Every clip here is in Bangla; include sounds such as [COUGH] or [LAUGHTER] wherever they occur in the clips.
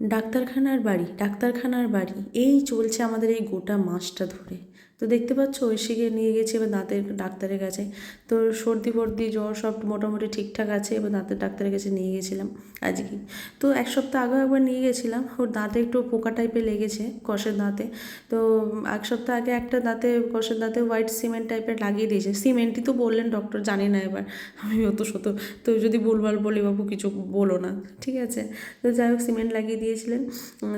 ডাক্তারখানার বাড়ি ডাক্তারখানার বাড়ি এই চলছে আমাদের এই গোটা মাসটা ধরে। তো দেখতে পাচ্ছ, ঐশীকে নিয়ে গেছি এবার দাঁতের ডাক্তারের কাছে। তো সর্দি ফর্দি, জ্বর সব মোটামুটি ঠিকঠাক আছে, এবার দাঁতের ডাক্তারের কাছে নিয়ে গেছিলাম আজকে। তো এক সপ্তাহ আগেও একবার নিয়ে গেছিলাম, ওর দাঁতে একটু পোকা টাইপের লেগেছে কষের দাঁতে। তো এক সপ্তাহ আগে একটা দাঁতে, কষের দাঁতে হোয়াইট সিমেন্ট টাইপের লাগিয়ে দিয়েছে। সিমেন্টই তো বললেন ডক্টর জানি না এবার। আমি অত শত, তো যদি ভুলভাল বলি বাবু, কিছু বলো না, ঠিক আছে? তো যাই হোক সিমেন্ট লাগিয়ে দিয়েছিলেন।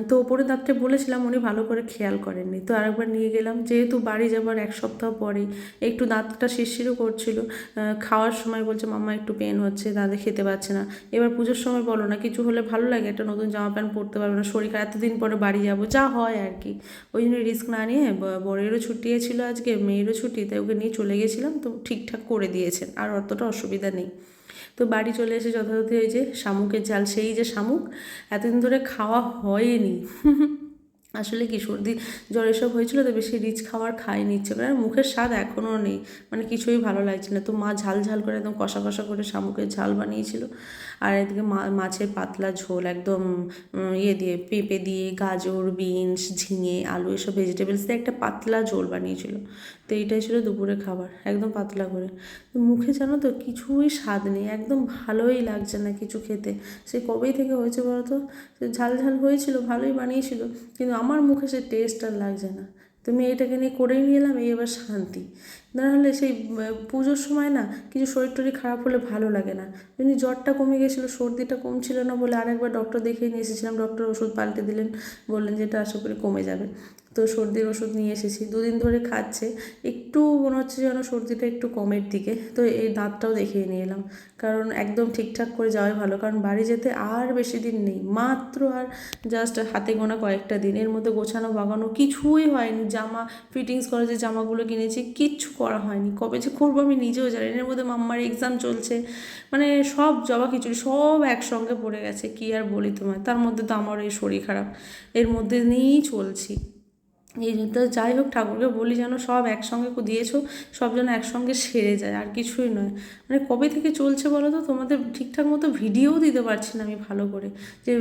তো ওপরে দাঁতটা বলেছিলাম, উনি ভালো করে খেয়াল করেননি। তো আরেকবার নিয়ে গেলাম, যেহেতু বাড়ি যাবার এক সপ্তাহ পরেই। একটু দাঁতটা শিরশিরও করছিল। খাওয়ার সময় বলছে, মাম্মা, একটু পেন হচ্ছে দাঁতে খেতে পাচ্ছে না। এবার পুজোর সময় বলো না, কিছু হলে ভালো লাগে, একটা নতুন জামা প্যান্ট পরতে পারবে না, শরীর এতদিন পরে বাড়ি যাব, যা হয় আর কি। ওই জন্য রিস্ক না নিয়ে ব- বরেরও ছুটি ছিল আজকে, মেয়েরও ছুটি, তাই ওকে নিয়ে চলে গেছিলাম, তো ঠিকঠাক করে দিয়েছেন, আর অতটা অসুবিধা নেই। তো বাড়ি চলে এসে যথাযথ এই যে শামুকের জাল সেই যে শামুক, এতদিন ধরে খাওয়া হয়নি। [LAUGHS] আসলে কি সর্দি জ্বর এসব হয়েছিল তো বেশি রিচ খাবার খাইনি, ইচ্ছে করে। আর মুখের স্বাদ এখনও নেই মানে কিছুই ভালো লাগছে না। তো মা ঝাল ঝাল করে একদম কষা কষা করে শামুকের ঝাল বানিয়েছিল। আর এদিকে মা, মাছের পাতলা ঝোল একদম ইয়ে দিয়ে, পেঁপে দিয়ে, গাজর, বিনস, ঝিঙে, আলু এসব ভেজিটেবলস দিয়ে একটা পাতলা ঝোল বানিয়েছিল। তো এইটাই ছিল দুপুরে খাবার, একদম পাতলা করে। তো মুখে জানো তো কিছুই স্বাদ নেই, একদম ভালোই লাগছে না কিছু খেতে। সে কবেই থেকে হয়েছে বলো তো? ঝাল ঝাল হয়েছিল, ভালোই বানিয়েছিল। কিন্তু আমার মুখে সে টেস্ট আর লাগছে না। তুমি এটাকে নিয়ে করেই নিয়ে এলাম, এই এবার শান্তি। নাহলে সেই পুজোর সময় না কিছু শরীর টরীর খারাপ হলে ভালো লাগে না। এমনি জ্বরটা কমে গেছিল, সর্দিটা কমছিল না বলে আরেকবার ডক্টর দেখিয়ে নিয়ে এসেছিলাম। ডক্টর ওষুধ পাল্টে দিলেন, বললেন যে এটা আশা করি কমে যাবে। তো সর্দির ওষুধ নিয়ে এসেছি। দুদিন ধরে খাচ্ছে। একটু মনে হচ্ছে যেন সর্দিটা একটু কমের দিকে। তো এই দাঁতটাও দেখিয়ে নিয়ে এলাম। কারণ একদম ঠিকঠাক করে যাওয়াই ভালো। কারণ বাড়ি যেতে আর বেশি দিন নেই। মাত্র আর জাস্ট হাতে গোনা কয়েকটা দিন। এর মধ্যে গোছানো, বাগানো কিছুই হয়নি। জামা ফিটিংস করা যে জামাগুলো কিনেছি। কিচ্ছু করা হয়নি। কবে যে করব আমি নিজেও জানি এর মধ্যে মাম্মার এক্সাম চলছে। মানে সব জবা খিচুড়ি সব একসঙ্গে পড়ে গেছে। কি আর বলি তোমায়? তার মধ্যে তো আমার এই শরীর খারাপ। এর মধ্যে নিয়েই চলছি। এই তো যাই হোক, ঠাকুরকে বলি যেন সব একসঙ্গে দিয়েছ, সব যেন একসঙ্গে সেরে যায়, আর কিছুই নয়। মানে কবে থেকে চলছে বলো তো? তোমাদের ঠিকঠাক মতো ভিডিওও দিতে পারছি না আমি ভালো করে। যে,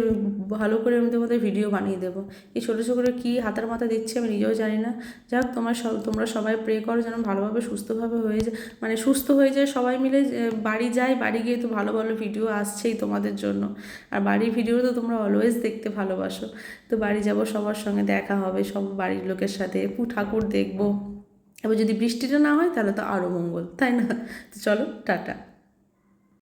ভালো করে আমি তোমাদের ভিডিও বানিয়ে দেবো। এই ছোটো ছোটো করে কী হাতের মাথা দিচ্ছি আমি নিজেও জানি না। যাক, তোমার সব, তোমরা সবাই প্রে করো যেন ভালোভাবে, সুস্থভাবে হয়ে যায়। মানে সুস্থ হয়ে যায় সবাই মিলে বাড়ি যায়, বাড়ি গিয়ে তো ভালো ভালো ভিডিও আসছেই তোমাদের জন্য। আর বাড়ির ভিডিও তো তোমরা অলওয়েজ দেখতে ভালোবাসো। তো বাড়ি যাব সবার সঙ্গে, দেখা হবে, সব বাড়ির লোকের সাথে ঠাকুর দেখব। এবার যদি বৃষ্টিটা না হয় তাহলে তো আরও মঙ্গল, তাই না? চলো, টাটা।